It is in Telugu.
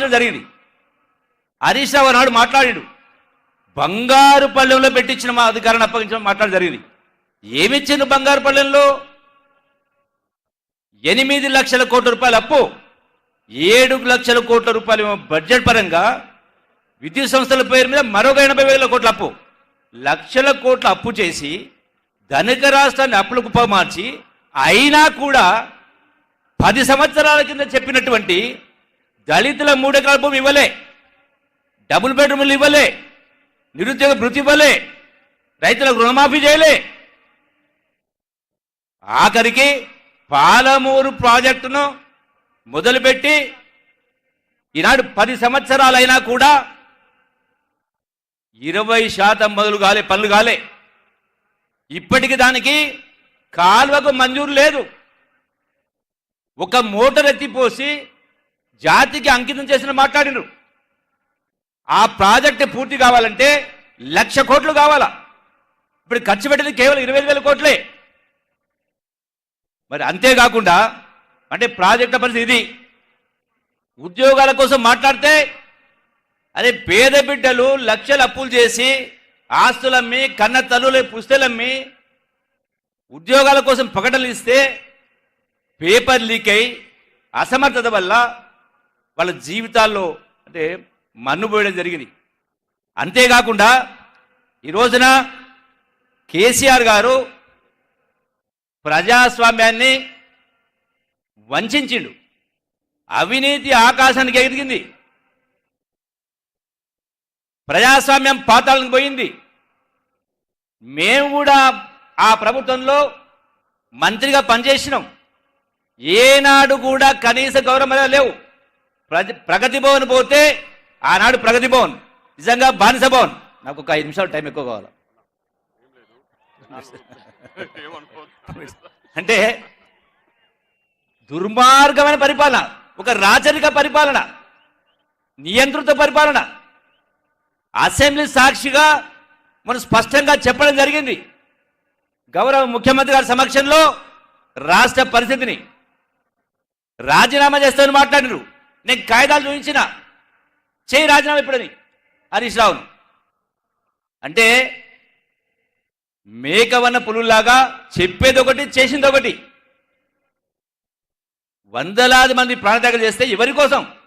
మార్చడం జరిగింది. హరీష్ రావు నాడు మాట్లాడాడు. బంగారు పళ్ళెంలో పెట్టించిన మా అధికారాన్ని అప్పగించడం మాట్లాడడం జరిగింది. ఏమిచ్చింది బంగారు పళ్ళెంలో? ఎనిమిది లక్షల కోట్ల రూపాయల అప్పు. ఏడు లక్షల కోట్ల రూపాయలు బడ్జెట్ పరంగా విద్యుత్ సంస్థల పేరు మీద మరొక ఎనభై వేల కోట్ల అప్పు. లక్షల కోట్ల అప్పు చేసి ధనిక రాష్ట్రాన్ని అప్పులకు మార్చి అయినా కూడా పది సంవత్సరాల కింద చెప్పినటువంటి దళితుల మూడెకరాల భూమి ఇవ్వలే. డబుల్ బెడ్రూమ్లు ఇవ్వలే. నిరుద్యోగ భృతి ఇవ్వలే. రైతులకు రుణమాఫీ చేయలే. ఆఖరికి పాలమూరు ప్రాజెక్టును మొదలుపెట్టి ఈనాడు పది సంవత్సరాలైనా కూడా ఇరవై శాతం మొదలు కాలే పనులు కాలే ఇప్పటికి దానికి కాలువకు మంజూరు లేదు. ఒక మోటార్ ఎత్తిపోసి జాతికి అంకితం చేసిన మాట్లాడినరు. ఆ ప్రాజెక్ట్ పూర్తి కావాలంటే లక్ష కోట్లు కావాలా? ఇప్పుడు ఖర్చు పెట్టింది కేవలం ఇరవై వేల కోట్లే. మరి అంతేకాకుండా అంటే ప్రాజెక్ట్ పరిస్థితి ఇది. ఉద్యోగాల కోసం మాట్లాడితే అదే పేద బిడ్డలు లక్షలు అప్పులు చేసి ఆస్తులమ్మి కన్న తల్లుల పుస్తలమ్మి ఉద్యోగాల కోసం ప్రకటనలు ఇస్తే పేపర్ లీక్ అయి అసమర్థత వల్ల వాళ్ళ జీవితాల్లో అంటే మన్నుపోయడం జరిగింది. అంతేకాకుండా ఈ రోజున కేసీఆర్ గారు ప్రజాస్వామ్యాన్ని వంచిండు అవినీతి ఆకాశానికి ఎదిగింది ప్రజాస్వామ్యం పాతాలను పోయింది. మేము కూడా ఆ ప్రభుత్వంలో మంత్రిగా పనిచేసినాం. ఏనాడు కూడా కనీస గౌరవం లేవు. ప్రగతి భవన్ పోతే ఆనాడు ప్రగతి భవన్. నిజంగా బానిస భవన్. నాకు ఒక ఐదు నిమిషాలు టైం ఎక్కువ కావాలి? అంటే దుర్మార్గమైన పరిపాలన ఒక రాచరిక పరిపాలన నియంత్రిత పరిపాలన. అసెంబ్లీ సాక్షిగా మనం స్పష్టంగా చెప్పడం జరిగింది. గౌరవ ముఖ్యమంత్రి గారి సమక్షంలో రాష్ట్ర పరిస్థితిని రాజీనామా చేస్తామని మాట్లాడినారు. నేను కాగితాలు చూపించిన. చేయి రాజీనామా ఇప్పుడని. హరీష్ రావును. అంటే మేకవన్న పులుల్లాగా చెప్పేది ఒకటి చేసింది ఒకటి వందలాది మంది ప్రాణత్యాగం చేస్తే ఎవరి కోసం?